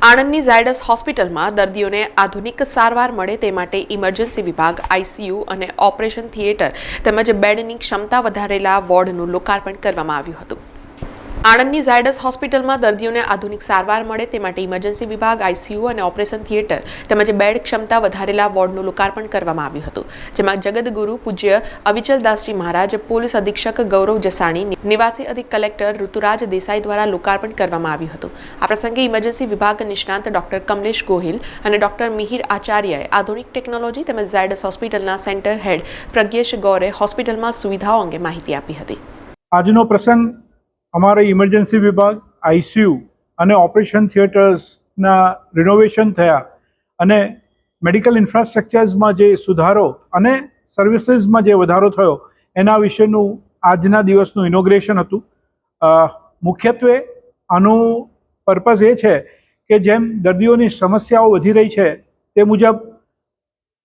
આણંદની ઝાયડસ હોસ્પિટલમાં દર્દીઓને આધુનિક સારવાર મળે તે માટે ઇમરજન્સી વિભાગ આઈસીયુ અને ઓપરેશન થિયેટર તેમજ બેડની ક્ષમતા વધારેલા વોર્ડનું લોકાર્પણ કરવામાં આવ્યું હતું. આણંદની ઝાયડસ હોસ્પિટલમાં દર્દીઓને આધુનિક સારવાર મળે તે માટે ઇમરજન્સી વિભાગ આઈસીયુ અને ઓપરેશન થિયેટર તેમજ બેડ ક્ષમતા વધારેલા વોર્ડનું લોકાર્પણ કરવામાં આવ્યું હતું, જેમાં જગદગુરુ પૂજ્ય અવિચલદાસજી મહારાજ, પોલીસ અધિક્ષક ગૌરવ જસાણી નિવાસી અધિક કલેક્ટર ઋતુરાજ દેસાઈ દ્વારા લોકાર્પણ કરવામાં આવ્યું હતું. આ પ્રસંગે ઇમરજન્સી વિભાગ નિષ્ણાંત ડોક્ટર કમલેશ ગોહિલ અને ડોક્ટર મિહિર આચાર્યએ આધુનિક ટેકનોલોજી તેમજ ઝાયડસ હોસ્પિટલના સેન્ટર હેડ પ્રજ્ઞેશ ગૌરે હોસ્પિટલમાં સુવિધાઓ અંગે માહિતી આપી હતી. આજનો પ્રસંગ અમારા ઇમરજન્સી વિભાગ આઈસીયુ અને ઓપરેશન થિયેટર્સના રિનોવેશન થયા અને મેડિકલ ઇન્ફ્રાસ્ટ્રક્ચર્સમાં જે સુધારો અને સર્વિસીસમાં જે વધારો થયો, એના વિશેનું આજના દિવસનું ઇનોગ્રેશન હતું. મુખ્યત્વે આનું પર્પઝ એ છે કે જેમ દર્દીઓની સમસ્યાઓ વધી રહી છે, તે મુજબ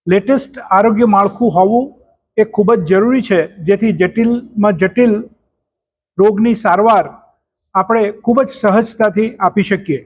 લેટેસ્ટ આરોગ્ય માળખું હોવું એ ખૂબ જ જરૂરી છે, જેથી જટિલમાં જટિલ રોગની સારવાર આપણે ખૂબ જ સહજતાથી આપી શકીએ.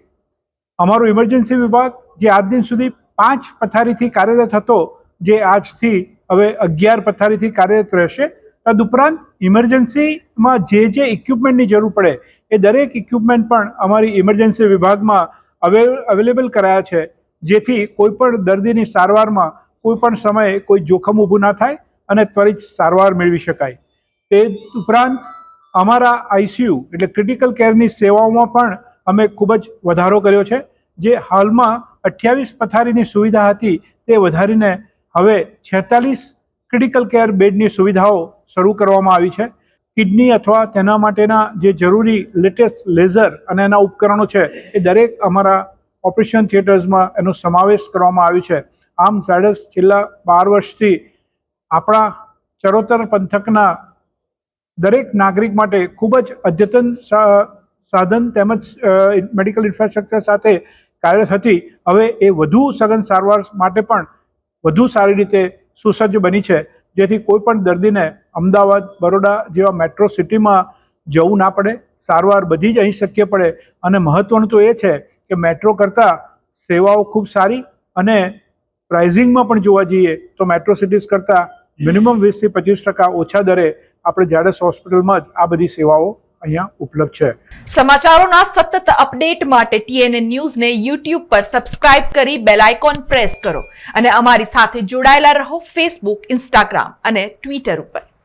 અમારો ઇમરજન્સી વિભાગ જે આજ દિન સુધી પાંચ પથારીથી કાર્યરત હતો, જે આજથી હવે અગિયાર પથારીથી કાર્યરત રહેશે તદુપરાંત ઇમરજન્સીમાં જે જે ઇક્વિપમેન્ટની જરૂર પડે, એ દરેક ઇક્વિપમેન્ટ પણ અમારી ઇમરજન્સી વિભાગમાં અવે અવેલેબલ કરાયા છે, જેથી કોઈ પણ દર્દીની સારવારમાં કોઈ પણ સમયે કોઈ જોખમ ઊભું ના થાય અને ત્વરિત સારવાર મેળવી શકાય. તે ઉપરાંત અમારા આઈસીયુ એટલે ક્રિટિકલ કેરની સેવાઓમાં પણ અમે ખૂબ જ વધારો કર્યો છે. જે હાલમાં અઠ્યાવીસ પથારીની સુવિધા હતી તે વધારીને હવે છેતાલીસ ક્રિટિકલ કેર બેડની સુવિધાઓ શરૂ કરવામાં આવી છે. કિડની અથવા તેના માટેના જે જરૂરી લેટેસ્ટ લેઝર અને એના ઉપકરણો છે એ દરેક અમારા ઓપરેશન થિયેટર્સમાં એનો સમાવેશ કરવામાં આવ્યો છે. આમ ઝાયડસ છેલ્લા બાર વર્ષથી આપણા ચરોતર પંથકના દરેક નાગરિક માટે ખૂબ જ અદ્યતન સાધન તેમજ મેડિકલ ઇન્ફ્રાસ્ટ્રક્ચર સાથે કાર્યરત હતી. હવે એ વધુ સઘન સારવાર માટે પણ વધુ સારી રીતે સુસજ્જ બની છે. જેથી કોઈ પણ દર્દીને અમદાવાદ, બરોડા જેવા મેટ્રો સિટીમાં જવું ના પડે, સારવાર બધી જ અહીં શક્ય પડે. અને મહત્ત્વનું તો એ છે કે મેટ્રો કરતાં સેવાઓ ખૂબ સારી અને પ્રાઇઝિંગમાં પણ જોવા જઈએ તો મેટ્રો સિટીઝ કરતાં મિનિમમ વીસથી પચીસ ટકા ઓછા દરે આપણે જાડસ હોસ્પિટલમાં જ આ બધી સેવાઓ અહીંયા ઉપલબ્ધ છે. સમાચારોના સતત અપડેટ માટે ટીએનએ ન્યૂઝને યુટ્યુબ પર સબસ્ક્રાઇબ કરી બેલ આઇકોન પ્રેસ કરો અને અમારી સાથે જોડાયેલા રહો ફેસબુક, ઇન્સ્ટાગ્રામ અને ટ્વિટર ઉપર.